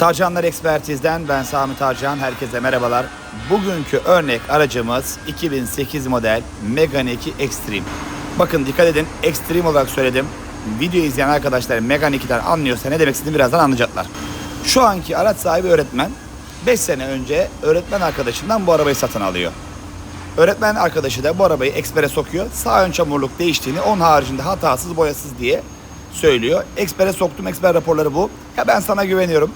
Tarcanlar Ekspertiz'den ben Sami Tarcan. Herkese merhabalar. Bugünkü örnek aracımız 2008 model Megane 2 Extreme. Bakın dikkat edin Extreme olarak söyledim. Video izleyen arkadaşlar Megane 2'den anlıyorsa ne demek istediğimi birazdan anlayacaklar. Şu anki araç sahibi öğretmen 5 sene önce öğretmen arkadaşından bu arabayı satın alıyor. Öğretmen arkadaşı da bu arabayı ekspere sokuyor. Sağ ön çamurluk değiştiğini, onun haricinde hatasız, boyasız diye söylüyor. Ekspere soktum, eksper raporları bu. Ya ben sana güveniyorum.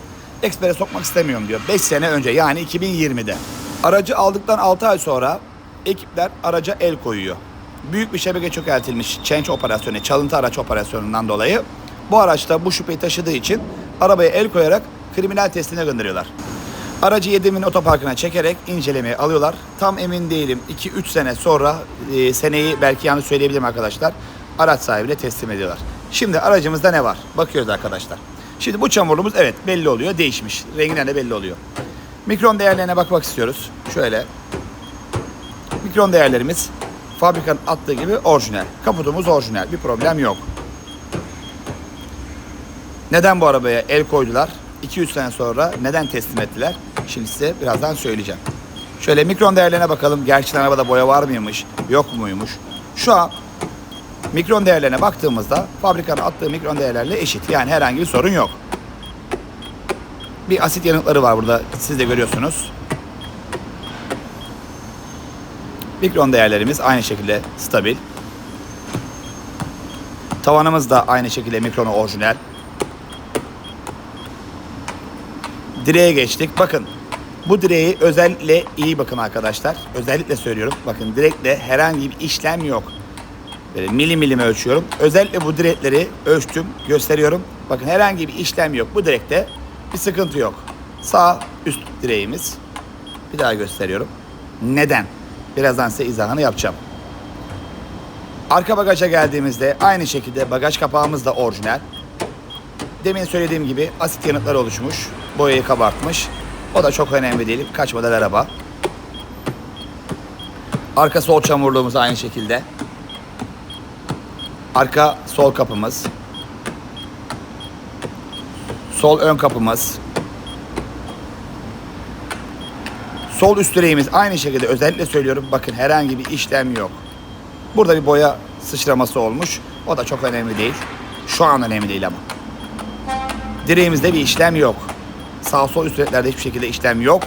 Ekspere sokmak istemiyorum diyor. 5 sene önce yani 2020'de. Aracı aldıktan 6 ay sonra ekipler araca el koyuyor. Büyük bir şebeke çökeltilmiş change operasyonu, çalıntı araç operasyonundan dolayı bu araçta bu şüpheyi taşıdığı için arabaya el koyarak kriminal testine gönderiyorlar. Aracı Yedem'in otoparkına çekerek incelemeye alıyorlar. Tam emin değilim. 2-3 sene sonra e, seneyi belki yanlış söyleyebilirim arkadaşlar. Araç sahibine teslim ediyorlar. Şimdi aracımızda ne var? Bakıyoruz arkadaşlar. Şimdi bu çamurluğumuz evet belli oluyor. Değişmiş. Renginden de belli oluyor. Mikron değerlerine bakmak istiyoruz. Şöyle. Mikron değerlerimiz fabrikanın attığı gibi orijinal. Kaputumuz orijinal. Bir problem yok. Neden bu arabaya el koydular? 200 sene sonra neden teslim ettiler? Şimdi size birazdan söyleyeceğim. Şöyle mikron değerlerine bakalım. Gerçekten arabada boya var mıymış, yok muymuş? Şu an mikron değerlerine baktığımızda fabrikanın attığı mikron değerlerle eşit. Yani herhangi bir sorun yok. Bir asit yanıkları var burada. Siz de görüyorsunuz. Mikron değerlerimiz aynı şekilde stabil. Tavanımız da aynı şekilde mikronu orijinal. Direğe geçtik. Bakın bu direği özellikle iyi bakın arkadaşlar. Özellikle söylüyorum. Bakın direkle herhangi bir işlem yok. Böyle milim milim ölçüyorum. Özellikle bu direkleri ölçtüm, gösteriyorum. Bakın herhangi bir işlem yok. Bu direkte bir sıkıntı yok. Sağ üst direğimiz. Bir daha gösteriyorum. Neden? Birazdan size izahını yapacağım. Arka bagaja geldiğimizde aynı şekilde bagaj kapağımız da orijinal. Demin söylediğim gibi asit yanıklar oluşmuş. Boyayı kabartmış. O da çok önemli değil. Kaç araba. Arka sol çamurluğumuz aynı şekilde. Arka sol kapımız. Sol ön kapımız. Sol üst direğimiz aynı şekilde özellikle söylüyorum. Bakın herhangi bir işlem yok. Burada bir boya sıçraması olmuş. O da çok önemli değil. Şu an önemli değil ama. Direğimizde bir işlem yok. Sağ sol üst direklerde hiçbir şekilde işlem yok.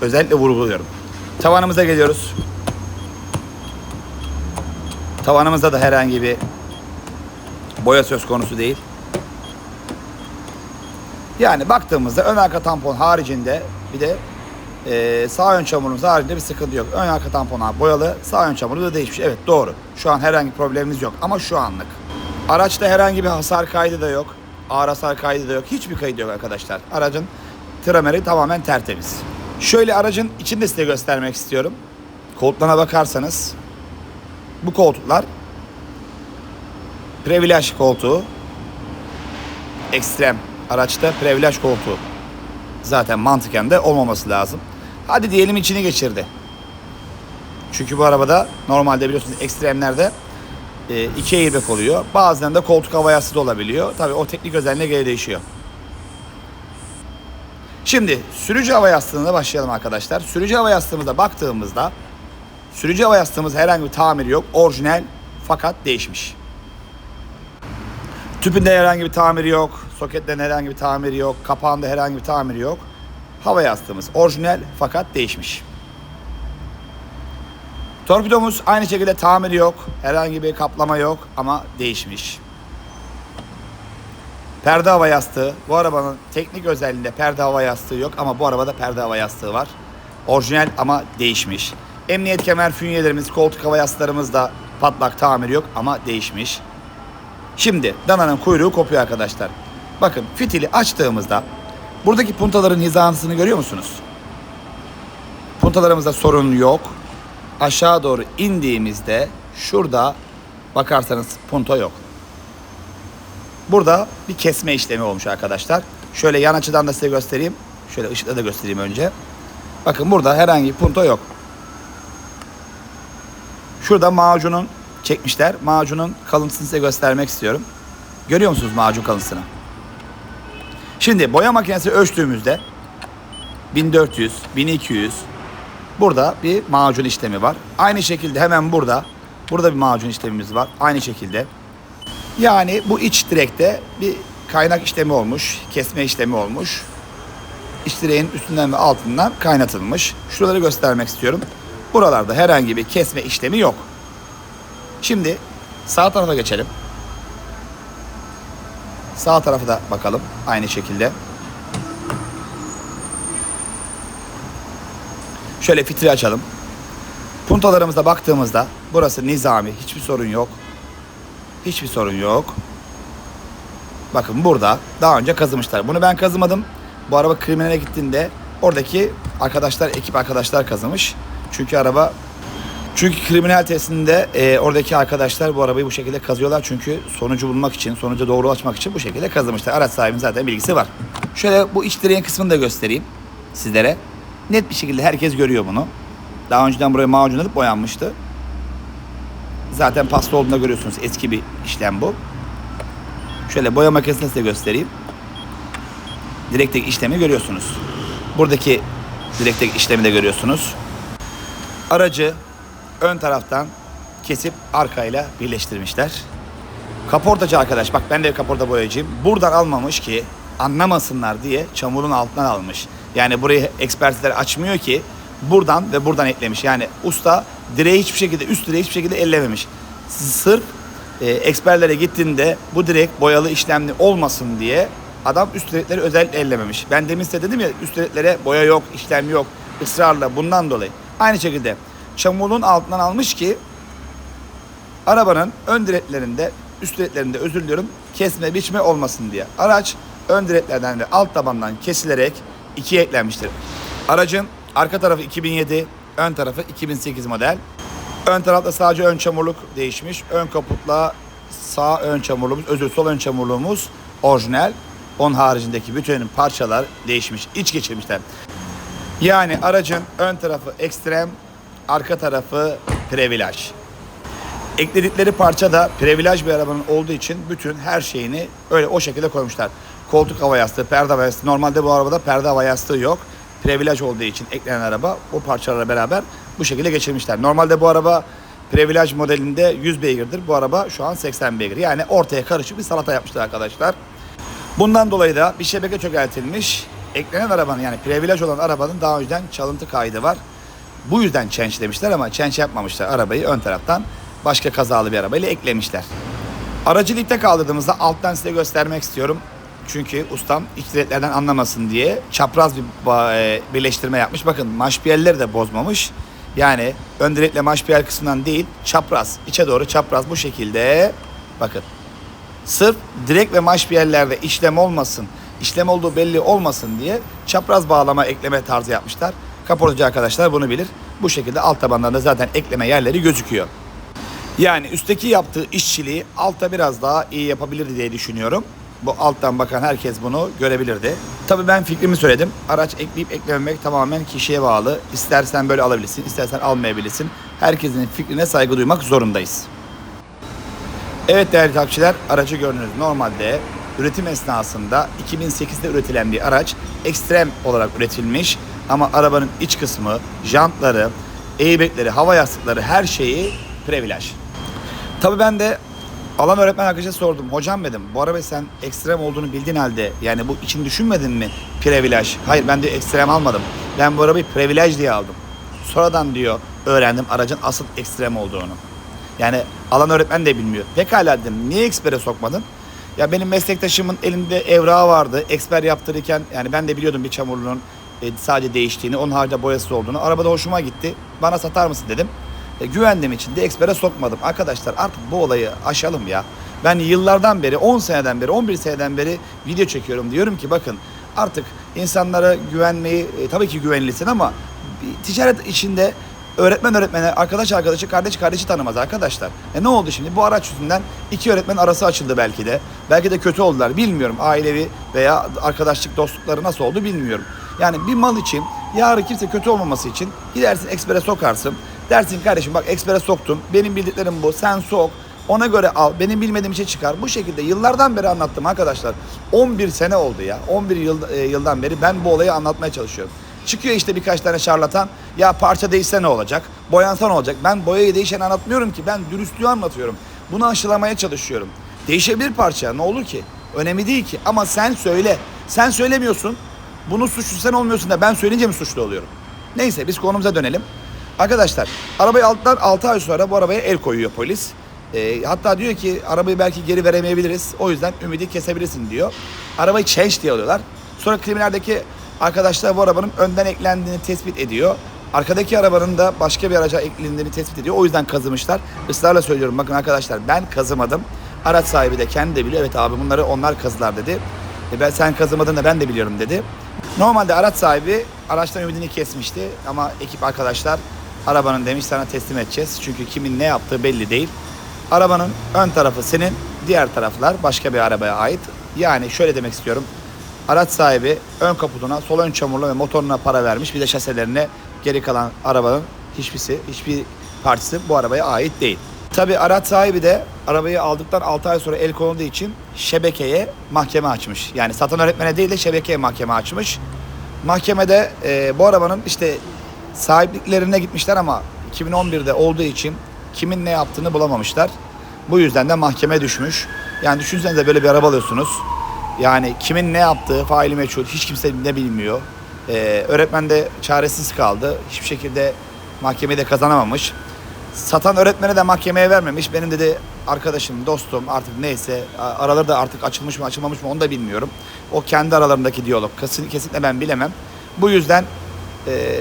Özellikle vurguluyorum. Tavanımıza geliyoruz. Tavanımızda da herhangi bir boya söz konusu değil. Yani baktığımızda ön arka tampon haricinde bir de e, sağ ön çamurumuz haricinde bir sıkıntı yok. Ön arka tampon boyalı, sağ ön çamuru da değişmiş. Evet doğru. Şu an herhangi bir problemimiz yok ama şu anlık. Araçta herhangi bir hasar kaydı da yok. Ağır hasar kaydı da yok. Hiçbir kaydı yok arkadaşlar. Aracın trameri tamamen tertemiz. Şöyle aracın içini de size göstermek istiyorum. Koltuklarına bakarsanız bu koltuklar previlaj koltuğu ekstrem araçta previlaj koltuğu zaten mantıken de olmaması lazım. Hadi diyelim içini geçirdi. Çünkü bu arabada normalde biliyorsunuz ekstremlerde e, iki airbag oluyor. Bazen de koltuk hava yastığı da olabiliyor. Tabii o teknik özelliğine göre değişiyor. Şimdi sürücü hava yastığına başlayalım arkadaşlar. Sürücü hava yastığımıza baktığımızda sürücü hava yastığımız herhangi bir tamir yok. Orijinal fakat değişmiş. Tüpünde herhangi bir tamiri yok. Soketlerinde herhangi bir tamiri yok. Kapağında herhangi bir tamiri yok. Hava yastığımız orijinal fakat değişmiş. Torpidomuz aynı şekilde tamiri yok. Herhangi bir kaplama yok ama değişmiş. Perde hava yastığı. Bu arabanın teknik özelliğinde perde hava yastığı yok ama bu arabada perde hava yastığı var. Orijinal ama değişmiş. Emniyet kemer fünyelerimiz, koltuk hava yastıklarımız da patlak tamiri yok ama değişmiş. Şimdi dananın kuyruğu kopuyor arkadaşlar. Bakın fitili açtığımızda buradaki puntaların hizasını görüyor musunuz? Puntalarımızda sorun yok. Aşağı doğru indiğimizde şurada bakarsanız punto yok. Burada bir kesme işlemi olmuş arkadaşlar. Şöyle yan açıdan da size göstereyim. Şöyle ışıkla da göstereyim önce. Bakın burada herhangi bir punto yok. Şurada macunun çekmişler. Macunun kalıntısını size göstermek istiyorum. Görüyor musunuz macun kalıntısını? Şimdi boya makinesi ölçtüğümüzde 1400, 1200 burada bir macun işlemi var. Aynı şekilde hemen burada burada bir macun işlemimiz var. Aynı şekilde. Yani bu iç direkte bir kaynak işlemi olmuş, kesme işlemi olmuş. İç direğin üstünden ve altından kaynatılmış. Şuraları göstermek istiyorum. Buralarda herhangi bir kesme işlemi yok. Şimdi sağ tarafa geçelim. Sağ tarafa da bakalım aynı şekilde. Şöyle fitri açalım. Puntalarımıza baktığımızda burası nizami. Hiçbir sorun yok. Hiçbir sorun yok. Bakın burada daha önce kazımışlar. Bunu ben kazımadım. Bu araba kriminale gittiğinde oradaki arkadaşlar, ekip arkadaşlar kazımış. Çünkü araba çünkü kriminal testinde e, oradaki arkadaşlar bu arabayı bu şekilde kazıyorlar. Çünkü sonucu bulmak için, sonuca doğru açmak için bu şekilde kazımışlar. Araç sahibinin zaten bilgisi var. Şöyle bu iç direğin kısmını da göstereyim sizlere. Net bir şekilde herkes görüyor bunu. Daha önceden buraya macunlanıp boyanmıştı. Zaten pasta olduğunda görüyorsunuz. Eski bir işlem bu. Şöyle boya makinesini size göstereyim. Direkteki işlemi görüyorsunuz. Buradaki direkteki işlemi de görüyorsunuz. Aracı ön taraftan kesip arkayla birleştirmişler. Kaportacı arkadaş bak ben de kaporta boyacıyım. Buradan almamış ki anlamasınlar diye çamurun altından almış. Yani burayı ekspertler açmıyor ki buradan ve buradan eklemiş. Yani usta direği hiçbir şekilde üst direği hiçbir şekilde ellememiş. Sırf e, eksperlere gittiğinde bu direk boyalı işlemli olmasın diye adam üst direkleri özellikle ellememiş. Ben demin size dedim ya üst direklere boya yok, işlem yok ısrarla bundan dolayı. Aynı şekilde çamurun altından almış ki arabanın ön direklerinde üst direklerinde özür diliyorum kesme biçme olmasın diye. Araç ön direklerden ve alt tabandan kesilerek ikiye eklenmiştir. Aracın arka tarafı 2007, ön tarafı 2008 model. Ön tarafta sadece ön çamurluk değişmiş. Ön kaputla sağ ön çamurluğumuz, özür sol ön çamurluğumuz orijinal. Onun haricindeki bütün parçalar değişmiş, iç geçirmişler. Yani aracın ön tarafı ekstrem, arka tarafı previlaj. Ekledikleri parça da previlaj bir arabanın olduğu için bütün her şeyini öyle o şekilde koymuşlar. Koltuk hava yastığı, perde hava yastığı. Normalde bu arabada perde hava yastığı yok. Previlaj olduğu için eklenen araba bu parçalarla beraber bu şekilde geçirmişler. Normalde bu araba previlaj modelinde 100 beygirdir. Bu araba şu an 80 beygir. Yani ortaya karışık bir salata yapmışlar arkadaşlar. Bundan dolayı da bir şebeke çökeltilmiş. Eklenen arabanın yani previlaj olan arabanın daha önceden çalıntı kaydı var. Bu yüzden change demişler ama change yapmamışlar arabayı ön taraftan başka kazalı bir arabayla eklemişler. Aracı dipte kaldırdığımızda alttan size göstermek istiyorum. Çünkü ustam iç direklerden anlamasın diye çapraz bir e, birleştirme yapmış. Bakın maşpiyerleri de bozmamış. Yani ön direkle maşpiyer kısmından değil çapraz içe doğru çapraz bu şekilde bakın. Sırf direk ve maşpiyerlerde işlem olmasın, işlem olduğu belli olmasın diye çapraz bağlama ekleme tarzı yapmışlar. Kaportacı arkadaşlar bunu bilir. Bu şekilde alt tabanlarda zaten ekleme yerleri gözüküyor. Yani üstteki yaptığı işçiliği altta biraz daha iyi yapabilirdi diye düşünüyorum. Bu alttan bakan herkes bunu görebilirdi. Tabii ben fikrimi söyledim. Araç ekleyip eklememek tamamen kişiye bağlı. İstersen böyle alabilirsin, istersen almayabilirsin. Herkesin fikrine saygı duymak zorundayız. Evet değerli takipçiler, aracı gördünüz. Normalde üretim esnasında 2008'de üretilen bir araç ekstrem olarak üretilmiş. Ama arabanın iç kısmı, jantları, airbagleri, hava yastıkları her şeyi previlaj. Tabii ben de alan öğretmen arkadaşa sordum. Hocam dedim bu araba sen ekstrem olduğunu bildiğin halde yani bu için düşünmedin mi previlaj? Hayır ben de ekstrem almadım. Ben bu arabayı previlaj diye aldım. Sonradan diyor öğrendim aracın asıl ekstrem olduğunu. Yani alan öğretmen de bilmiyor. Pekala dedim niye ekspere sokmadın? Ya benim meslektaşımın elinde evrağı vardı. Eksper yaptırırken yani ben de biliyordum bir çamurluğun e, sadece değiştiğini, onun haricinde boyası olduğunu. Arabada hoşuma gitti. Bana satar mısın dedim. E, güvendiğim için de ekspere sokmadım. Arkadaşlar artık bu olayı aşalım ya. Ben yıllardan beri, 10 seneden beri, 11 seneden beri video çekiyorum. Diyorum ki bakın artık insanlara güvenmeyi e, tabii ki güvenlisin ama ticaret içinde öğretmen öğretmene, arkadaş arkadaşı, kardeş kardeşi tanımaz arkadaşlar. E ne oldu şimdi? Bu araç yüzünden iki öğretmen arası açıldı belki de. Belki de kötü oldular. Bilmiyorum. Ailevi veya arkadaşlık, dostlukları nasıl oldu bilmiyorum. Yani bir mal için yarın kimse kötü olmaması için gidersin ekspere sokarsın. Dersin kardeşim bak ekspere soktum. Benim bildiklerim bu. Sen sok. Ona göre al. Benim bilmediğim şey çıkar. Bu şekilde yıllardan beri anlattım arkadaşlar. 11 sene oldu ya. 11 yıl, e, yıldan beri ben bu olayı anlatmaya çalışıyorum. Çıkıyor işte birkaç tane şarlatan. Ya parça değişse ne olacak? Boyansa ne olacak? Ben boyayı değişen anlatmıyorum ki. Ben dürüstlüğü anlatıyorum. Bunu aşılamaya çalışıyorum. Değişebilir parça. Ne olur ki? Önemli değil ki. Ama sen söyle. Sen söylemiyorsun. Bunu suçlu sen olmuyorsun da ben söyleyince mi suçlu oluyorum? Neyse biz konumuza dönelim. Arkadaşlar arabayı aldıktan 6 ay sonra bu arabaya el koyuyor polis. Ee, hatta diyor ki arabayı belki geri veremeyebiliriz. O yüzden ümidi kesebilirsin diyor. Arabayı change diye alıyorlar. Sonra kriminaldeki arkadaşlar bu arabanın önden eklendiğini tespit ediyor. Arkadaki arabanın da başka bir araca eklendiğini tespit ediyor. O yüzden kazımışlar. Israrla söylüyorum bakın arkadaşlar ben kazımadım. Araç sahibi de kendi de biliyor. Evet abi bunları onlar kazılar dedi. E ben sen kazımadın da ben de biliyorum dedi. Normalde araç sahibi araçtan ümidini kesmişti ama ekip arkadaşlar arabanın demiş sana teslim edeceğiz. Çünkü kimin ne yaptığı belli değil. Arabanın ön tarafı senin, diğer taraflar başka bir arabaya ait. Yani şöyle demek istiyorum. Araç sahibi ön kaputuna, sol ön çamurlu ve motoruna para vermiş. Bir de şaselerine geri kalan arabanın hiçbirisi, hiçbir partisi bu arabaya ait değil. Tabi araç sahibi de arabayı aldıktan 6 ay sonra el konulduğu için şebekeye mahkeme açmış. Yani satan öğretmene değil de şebekeye mahkeme açmış. Mahkemede e, bu arabanın işte sahipliklerine gitmişler ama 2011'de olduğu için kimin ne yaptığını bulamamışlar. Bu yüzden de mahkeme düşmüş. Yani düşünsenize böyle bir araba alıyorsunuz. Yani kimin ne yaptığı faili meçhul hiç kimse ne bilmiyor. Ee, öğretmen de çaresiz kaldı. Hiçbir şekilde mahkemeyi de kazanamamış. Satan öğretmene de mahkemeye vermemiş. Benim dedi arkadaşım, dostum artık neyse araları da artık açılmış mı açılmamış mı onu da bilmiyorum. O kendi aralarındaki diyalog. Kesin, kesinlikle ben bilemem. Bu yüzden ee,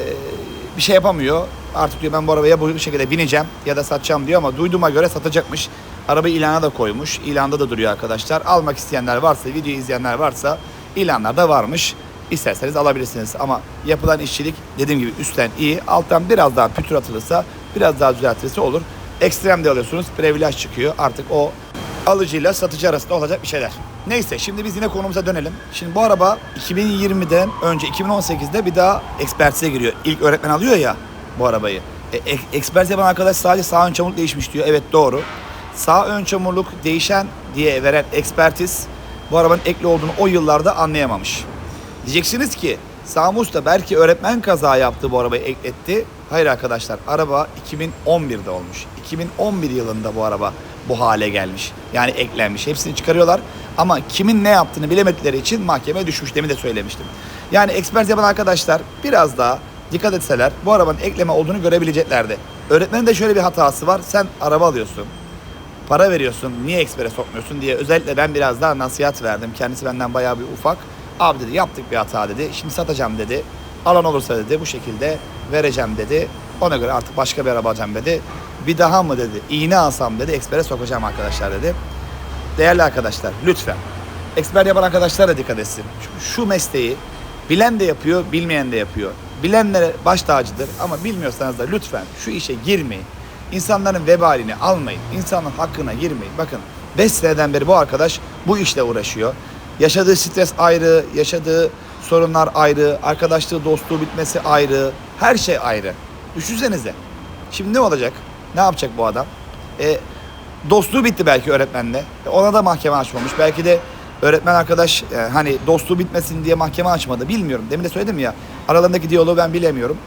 bir şey yapamıyor. Artık diyor ben bu arabaya bu şekilde bineceğim ya da satacağım diyor ama duyduğuma göre satacakmış. Arabayı ilana da koymuş. İlanda da duruyor arkadaşlar. Almak isteyenler varsa, videoyu izleyenler varsa ilanlarda varmış. İsterseniz alabilirsiniz. Ama yapılan işçilik dediğim gibi üstten iyi. Alttan biraz daha pütür atılırsa, biraz daha düzeltilirse olur. Ekstrem de alıyorsunuz. Previlaj çıkıyor. Artık o alıcıyla satıcı arasında olacak bir şeyler. Neyse şimdi biz yine konumuza dönelim. Şimdi bu araba 2020'den önce 2018'de bir daha ekspertize giriyor. İlk öğretmen alıyor ya bu arabayı. E, e, ekspertiz yapan arkadaş sadece sağ ön çamurluk değişmiş diyor. Evet doğru. Sağ ön çamurluk değişen diye veren ekspertiz bu arabanın ekli olduğunu o yıllarda anlayamamış. Diyeceksiniz ki Sami Usta belki öğretmen kaza yaptı bu arabayı ekletti. Hayır arkadaşlar araba 2011'de olmuş. 2011 yılında bu araba bu hale gelmiş. Yani eklenmiş. Hepsini çıkarıyorlar. Ama kimin ne yaptığını bilemedikleri için mahkemeye düşmüş demin de söylemiştim. Yani ekspert yapan arkadaşlar biraz daha dikkat etseler bu arabanın ekleme olduğunu görebileceklerdi. Öğretmenin de şöyle bir hatası var. Sen araba alıyorsun para veriyorsun niye ekspere sokmuyorsun diye özellikle ben biraz daha nasihat verdim. Kendisi benden bayağı bir ufak. Abi dedi yaptık bir hata dedi. Şimdi satacağım dedi. Alan olursa dedi bu şekilde vereceğim dedi. Ona göre artık başka bir araba alacağım dedi. Bir daha mı dedi iğne alsam dedi ekspere sokacağım arkadaşlar dedi. Değerli arkadaşlar lütfen eksper yapan arkadaşlar da dikkat etsin. Çünkü şu mesleği bilen de yapıyor, bilmeyen de yapıyor. Bilenlere baş tacıdır ama bilmiyorsanız da lütfen şu işe girmeyin. İnsanların vebalini almayın. İnsanın hakkına girmeyin. Bakın 5 seneden beri bu arkadaş bu işle uğraşıyor. Yaşadığı stres ayrı, yaşadığı sorunlar ayrı, arkadaşlığı, dostluğu bitmesi ayrı. Her şey ayrı. Düşünsenize. Şimdi ne olacak? Ne yapacak bu adam? E, dostluğu bitti belki öğretmenle. E, Ona da mahkeme açmamış. Belki de öğretmen arkadaş e, hani dostluğu bitmesin diye mahkeme açmadı. Bilmiyorum. Demin de söyledim ya. Aralarındaki diyaloğu ben bilemiyorum.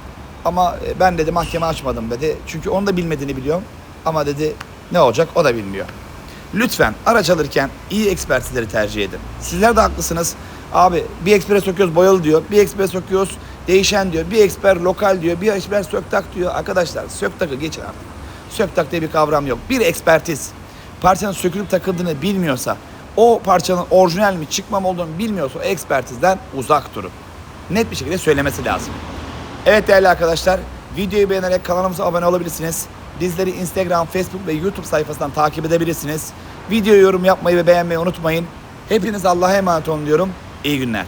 Ama e, ben dedi mahkeme açmadım dedi. Çünkü onu da bilmediğini biliyorum. Ama dedi ne olacak o da bilmiyor. Lütfen araç alırken iyi ekspertizleri tercih edin. Sizler de haklısınız. Abi bir ekspere sokuyoruz boyalı diyor. Bir ekspere sokuyoruz değişen diyor. Bir eksper lokal diyor. Bir eksper söktak diyor. Arkadaşlar söktakı geçin artık. Söktak diye bir kavram yok. Bir ekspertiz parçanın sökülüp takıldığını bilmiyorsa, o parçanın orijinal mi çıkma mı olduğunu bilmiyorsa o ekspertizden uzak durun. Net bir şekilde söylemesi lazım. Evet değerli arkadaşlar, videoyu beğenerek kanalımıza abone olabilirsiniz. Bizleri Instagram, Facebook ve YouTube sayfasından takip edebilirsiniz. Videoya yorum yapmayı ve beğenmeyi unutmayın. Hepiniz Allah'a emanet olun diyorum. İyi günler.